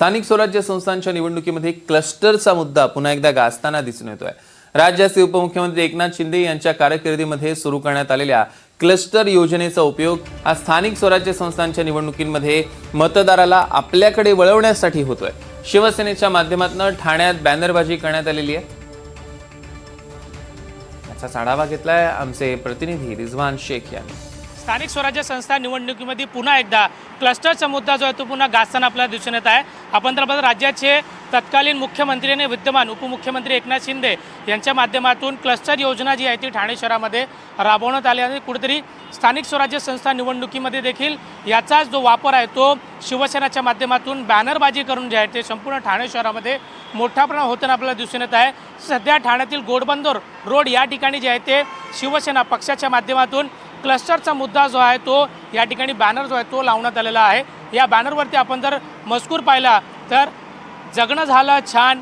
स्थानिक स्वराज्य संस्थांच्या निवडणुकीमध्ये क्लस्टरचा मुद्दा पुन्हा एकदा गाजताना दिसून येतोय. राज्याचे उपमुख्यमंत्री एकनाथ शिंदे यांच्या कारकिर्दीमध्ये सुरू करण्यात आलेल्या क्लस्टर योजनेचा उपयोग हा स्थानिक स्वराज्य संस्थांच्या निवडणुकीमध्ये मतदाराला आपल्याकडे वळवण्यासाठी होतोय. शिवसेनेच्या माध्यमातून ठाण्यात बॅनरबाजी करण्यात आलेली आहे. याचाच आढावा घेतलाय आमचे प्रतिनिधी रिझवान शेख यांनी. स्थानिक स्वराज्य संस्था निवडणुकीमध्ये पुन्हा एकदा क्लस्टरचा मुद्दा जो आहे तो पुन्हा गाजताना आपल्याला दिसून येत आहे. आपण तर राज्याचे तत्कालीन मुख्यमंत्री आणि विद्यमान उपमुख्यमंत्री एकनाथ शिंदे यांच्या माध्यमातून क्लस्टर योजना जी आहे ती ठाणे शहरामध्ये राबवण्यात आली आणि कुठेतरी स्थानिक स्वराज्य संस्था निवडणुकीमध्ये देखील याचाच जो वापर आहे तो शिवसेनाच्या माध्यमातून बॅनरबाजी करून जे आहे ते संपूर्ण ठाणे शहरामध्ये मोठ्या प्रमाणात होताना आपल्याला दिसून येत आहे. सध्या ठाण्यातील गोडबंदर रोड या ठिकाणी जे आहे ते शिवसेना पक्षाच्या माध्यमातून क्लस्टरचा मुद्दा जो आहे तो या ठिकाणी बॅनर जो आहे तो लावण्यात आलेला आहे. या बॅनरवरती आपण जर मजकूर पाहिला तर जगणं झालं छान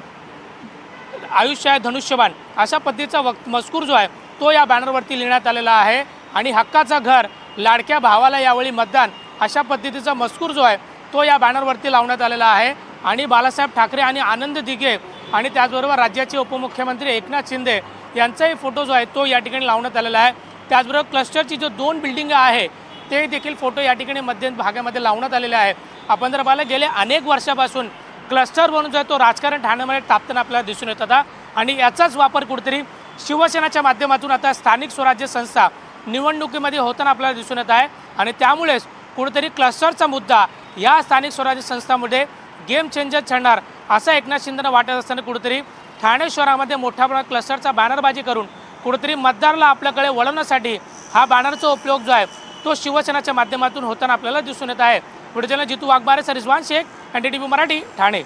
आयुष्य आहे धनुष्यबाण अशा पद्धतीचा वक्त मजकूर जो आहे तो या बॅनरवरती लिहिण्यात आलेला आहे. आणि हक्काचं घर लाडक्या भावाला यावेळी मतदान अशा पद्धतीचा मजकूर जो आहे तो या बॅनरवरती लावण्यात आलेला आहे. आणि बाळासाहेब ठाकरे आणि आनंद दिघे आणि त्याचबरोबर राज्याचे उपमुख्यमंत्री एकनाथ शिंदे यांचाही फोटो जो आहे तो या ठिकाणी लावण्यात आलेला आहे. त्याचबरोबर क्लस्टरची जो दोन बिल्डिंग आहे ते देखील फोटो या ठिकाणी मध्य भागामध्ये लावण्यात आलेले आहे. आपण जर पाहिलं गेले अनेक वर्षापासून क्लस्टर म्हणून जो आहे तो राजकारण ठाण्यामध्ये तापताना आपल्याला दिसून येत होता. आणि याचाच वापर कुठेतरी शिवसेनाच्या माध्यमातून आता स्थानिक स्वराज्य संस्था निवडणुकीमध्ये होताना आपल्याला दिसून येत आहे. आणि त्यामुळेच कुठेतरी क्लस्टरचा मुद्दा या स्थानिक स्वराज्य संस्थांमध्ये गेम चेंजर ठरणार असं एकनाथ शिंदेनं वाटत असताना कुठेतरी ठाणे शहरामध्ये मोठ्या प्रमाणात क्लस्टरचा बॅनरबाजी करून कुठेतरी मतदाराला आपल्याकडे वळवण्यासाठी हा बॅनरचा उपयोग जो आहे तो शिवसेनाच्या माध्यमातून होताना आपल्याला दिसून येत आहे. पुढे Jitu Waghbare sir Rizwan Shaikh N D T V Marathi Thane.